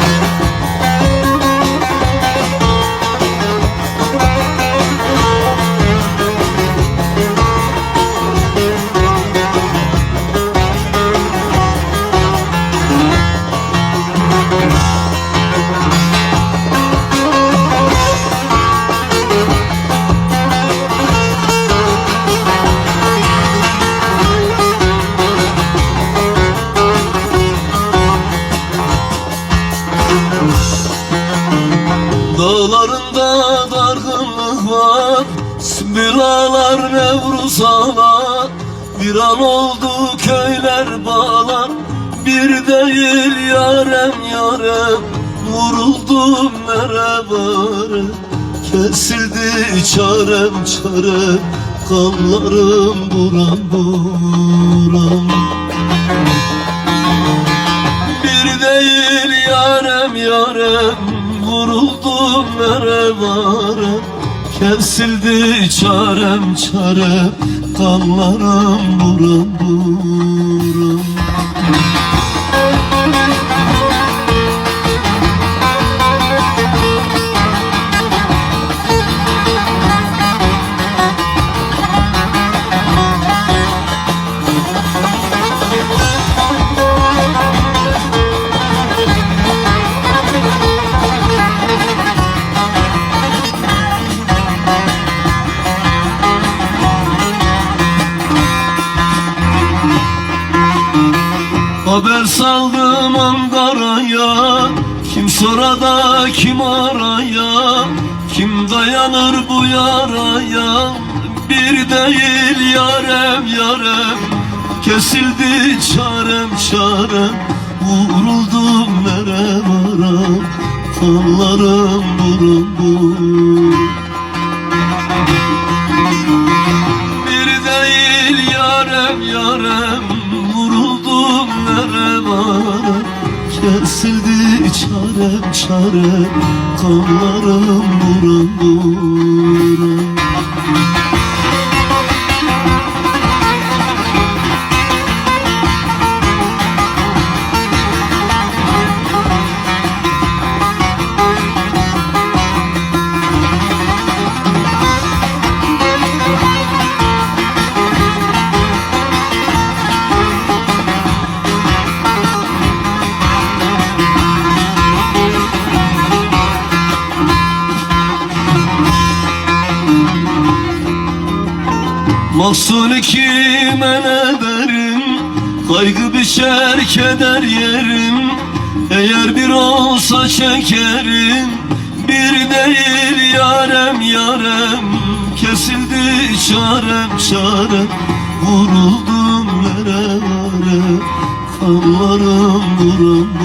Thank Sılalar Nevruzan'a Bir an oldu köyler bağlar Bir değil yarem yarem Vuruldum merebare Kesildi çarem çarem Kanlarım buram buram. Bir değil yarem yarem Vuruldum merebare Kesildi çarem çarem Kanlarım buram buram Haber saldım Ankara'ya. Kim sorada kim araya? Kim dayanır bu yaraya? Bir değil yarem yarem. Kesildi çarem çarem. Vuruldum nere varam Kanlarım buram buram Var. Kesildi çarem çarem. Kanlarım buram buram Mahsuni kime ne derim Kaygı biçer keder yerim. Eğer bir olsa çekerim Bir değil yarem yarem. Kesildi çarem çarem Vuruldum nere vare Kanlarım buram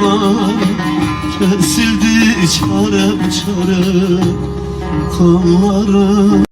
merhaba Kesildi çarem çarem Kanlarım